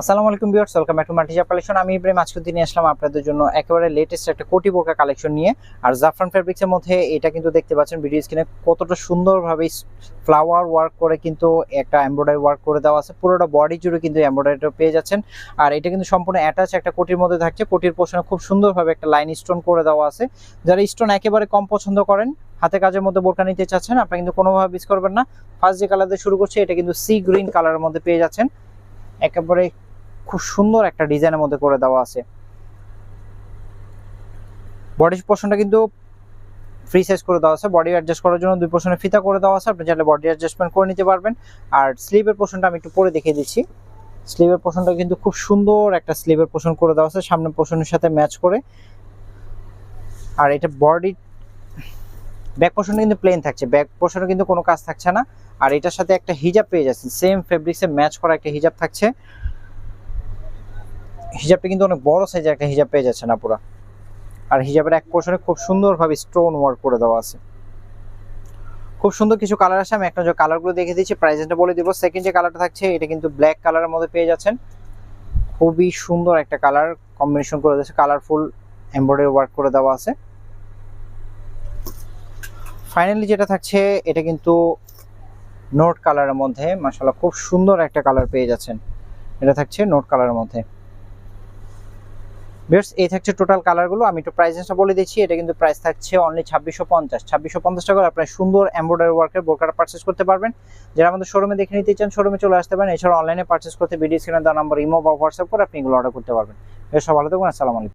আসসালামু আলাইকুম viewers, welcome back to মাল্টিজা কালেকশন। আমি ইব্রাহিম, আজকে দিনে আসলাম আপনাদের জন্য একেবারে লেটেস্ট একটা কোটি বোরকা কালেকশন নিয়ে। আর জাফরান ফেব্রিক্সের মধ্যে এটা কিন্তু দেখতে পাচ্ছেন ভিডিও স্ক্রিনে কতটা সুন্দরভাবে ফ্লাওয়ার ওয়ার্ক করে কিন্তু একটা এমব্রয়ডারি ওয়ার্ক করে দেওয়া আছে। পুরোটা বডি জুড়ে কিন্তু এমব্রয়ডারিটা পেয়ে যাচ্ছেন। আর এটা কিন্তু সম্পূর্ণ অ্যাটাচ একটা কোটির মধ্যে থাকছে। কোটির পোষণে খুব সুন্দরভাবে একটা লাইন স্টোন করে দেওয়া আছে। যারা স্টোন একেবারে কম পছন্দ করেন, হাতে কাজের মধ্যে বোরকা নিতে চাচ্ছেন, আপনারা কিন্তু কোনোভাবে মিস করবেন না। ফার্স্ট যে কালার দিয়ে শুরু করছে, এটা কিন্তু সি গ্রিন কালারের মধ্যে পেয়ে যাচ্ছেন। একেবারে খুব সুন্দর একটা ডিজাইনের মধ্যে করে দেওয়া আছে। বডি পোর্শনটা কিন্তু ফ্রি সাইজ করে দেওয়া আছে। বডি অ্যাডজাস্ট করার জন্য দুই পোর্শনে ফিতা করে দেওয়া আছে। আপনি চাইলে বডি অ্যাডজাস্টমেন্ট করে নিতে পারবেন। আর স্লিভের পোর্শনটা আমি একটু পরে দেখিয়ে দিচ্ছি। স্লিভের পোর্শনটা কিন্তু খুব সুন্দর একটা স্লিভের পোর্শন করে দেওয়া আছে। সামনের পোর্শনের সাথে ম্যাচ করে। আর এটা বডি ব্যাক পোর্শনটা কিন্তু প্লেন থাকছে। ব্যাক পোর্শনে কিন্তু কোনো কাজ থাকছে না। আর এটার সাথে একটা হিজাব পেয়ে যাচ্ছে সেম ফেব্রিক্সে ম্যাচ করা একটা হিজাব থাকছে। হিজাবটা কিন্তু অনেক বড় সাইজের একটা হিজাব পেয়ে যাচ্ছে না পুরো আর হিজাবের এক পোর্শনে খুব সুন্দরভাবে স্টোন ওয়ার্ক করে দেওয়া আছে। খুব সুন্দর কিছু কালার আছে, আমি একটা যে কালারগুলো দেখে দিচ্ছি প্রাইসটা বলে দিব। সেকেন্ড যে কালারটা থাকছে, এটা কিন্তু ব্ল্যাক কালারের মধ্যে পেয়ে যাচ্ছেন। খুবই সুন্দর একটা কালার কম্বিনেশন করে দিয়েছে কালারফুল এমব্রয়ডারি ওয়ার্ক করে দেওয়া আছে। ফাইনালি যেটা থাকছে, এটা কিন্তু নোট কালারের মধ্যে, মাশাআল্লাহ, খুব সুন্দর একটা কালার পেয়ে যাচ্ছেন। এটা থাকছে নোট কালারের মধ্যে। বেশ এই থাকছে টোটাল কালারগুলো আমি একটু প্রাইসটা বলে দিচ্ছি। এটা কিন্তু প্রাইস থাকছে অনলি ছাব্বিশশো পঞ্চাশ। ছাব্বিশশো পঞ্চাশ টাকা আপনার সুন্দর এমব্রয়ডারি ওয়ার্কের বোরকাটা পার্চেস করতে পারবেন। যারা আমাদের শোরুমে দেখে নিতে চান শোরুমে চলে আসতে পারেন। এছাড়া অনলাইনে পার্চেস করতে ভিডিও স্ক্রিনে দেওয়া নম্বর ইমো বা হোয়াটসঅ্যাপ করে আপনি এগুলো অর্ডার করতে পারবেন। বেশ ভালো থাকুন। আসসালামু